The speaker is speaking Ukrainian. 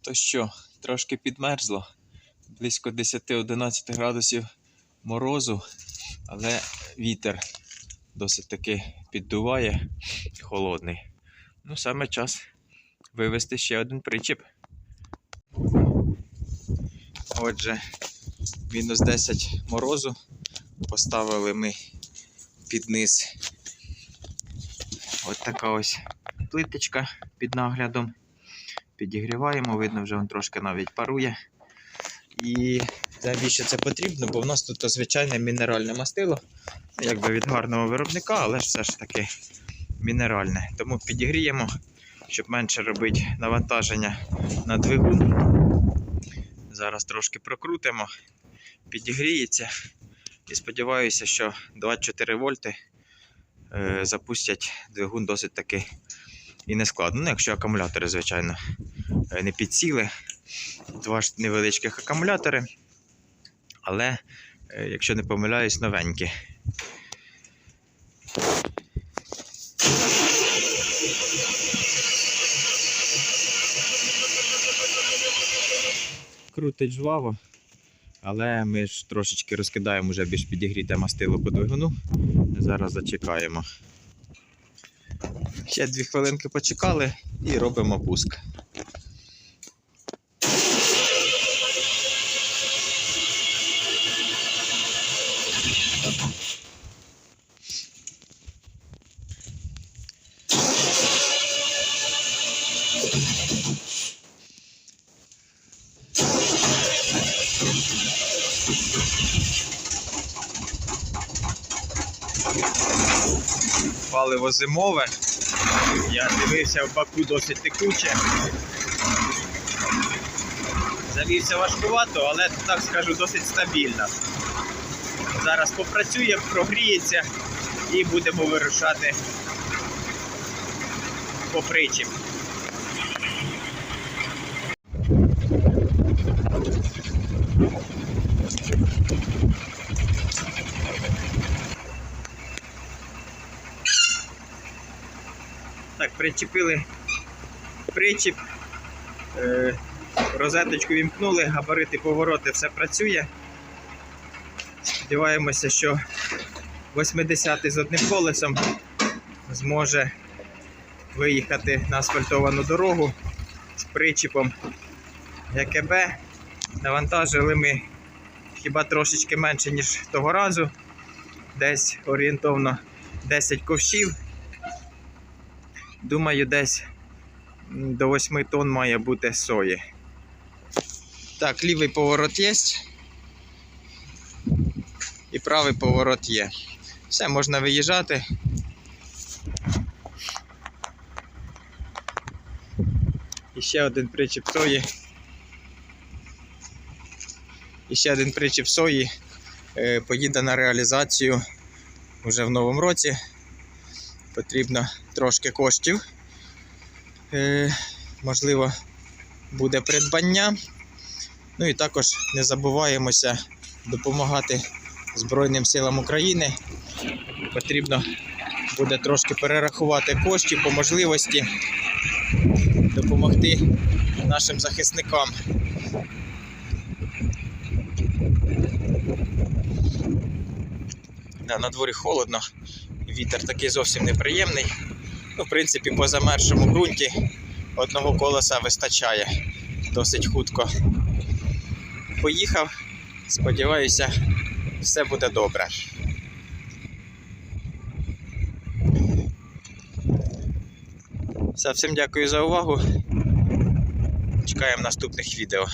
То що, трошки підмерзло, близько 10-11 градусів морозу, але вітер досить таки піддуває холодний. Ну, саме час вивезти ще один причіп. Отже, мінус 10 морозу. Поставили ми під низ Ось така ось плиточка під наглядом. Підігріваємо, видно, вже він трошки навіть парує. І навіщо це потрібно? Бо в нас тут звичайне мінеральне мастило, якби від гарного виробника, але ж все ж таки мінеральне. Тому підігріємо, щоб менше робити навантаження на двигун. Зараз трошки прокрутимо, підігріється. І сподіваюся, що 24 вольти е, запустять двигун досить таки і не складно. Ну, якщо акумулятори, звичайно, не підсіли. Два ж невеличких акумулятори, але, е, якщо не помиляюсь, новенькі. Крутить жваво, але ми ж трошечки розкидаємо вже більш підігріте мастило по двигуну. Зараз зачекаємо. Ще дві хвилинки почекали і робимо пуск. Паливо зимове. Я дивився в баку досить текуче. Завівся важкувато, але так скажу досить стабільно. Зараз попрацює, прогріється і будемо вирушати по причіп. Так, причепили причіп, е, розеточку вімкнули, габарити, повороти, все працює. Сподіваємося, що 80-й з одним колесом зможе виїхати на асфальтовану дорогу з причіпом ГКБ. Навантажили ми хіба трошечки менше, ніж того разу, десь орієнтовно 10 ковшів. Думаю, десь до 8 тонн має бути сої. Так, лівий поворот є. І правий поворот є. Все, можна виїжджати. І ще один причіп сої. І ще один причіп сої е, поїде на реалізацію вже в новому році потрібно трошки коштів. Е, можливо, буде придбання. Ну і також не забуваємося допомагати Збройним силам України. Потрібно буде трошки перерахувати коштів по можливості допомогти нашим захисникам. Да, на дворі холодно, вітер такий зовсім неприємний. Ну, в принципі, по замершому ґрунті одного колеса вистачає досить хутко. Поїхав, сподіваюся, все буде добре. Все, всім дякую за увагу. Чекаємо наступних відео.